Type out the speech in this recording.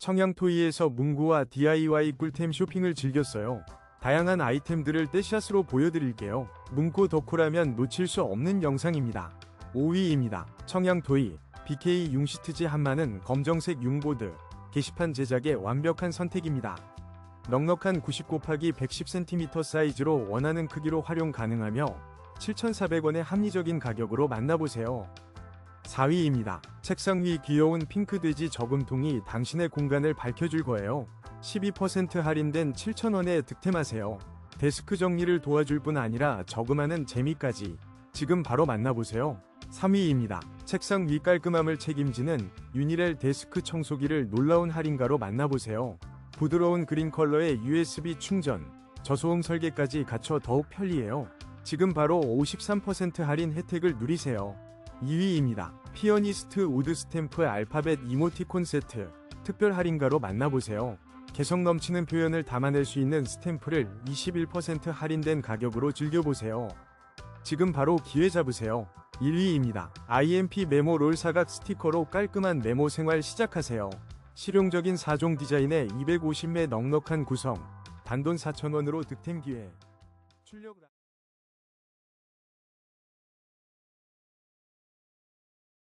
청양토이에서 문구와 DIY 꿀템 쇼핑을 즐겼어요. 다양한 아이템들을 떼샷으로 보여드릴게요. 문구 덕후라면 놓칠 수 없는 영상입니다. 5위입니다. 청양토이 BK 융시트지 한마는 검정색 융보드 게시판 제작의 완벽한 선택입니다. 넉넉한 90 곱하기 110cm 사이즈로 원하는 크기로 활용 가능하며 7,400원의 합리적인 가격으로 만나보세요. 4위입니다. 책상 위 귀여운 핑크 돼지 저금통이 당신의 공간을 밝혀줄 거예요. 12% 할인된 7,000원에 득템하세요. 데스크 정리를 도와줄 뿐 아니라 저금하는 재미까지 지금 바로 만나보세요. 3위입니다. 책상 위 깔끔함을 책임지는 유니렐 데스크 청소기를 놀라운 할인가로 만나보세요. 부드러운 그린 컬러의 USB 충전, 저소음 설계까지 갖춰 더욱 편리해요. 지금 바로 53% 할인 혜택을 누리세요. 2위입니다. 피어니스트 우드 스탬프 알파벳 이모티콘 세트 특별 할인가로 만나보세요. 개성 넘치는 표현을 담아낼 수 있는 스탬프를 21% 할인된 가격으로 즐겨보세요. 지금 바로 기회 잡으세요. 1위입니다. IMP 메모 롤 사각 스티커로 깔끔한 메모 생활 시작하세요. 실용적인 4종 디자인에 250매 넉넉한 구성, 단돈 4,000원으로 득템 기회. 출력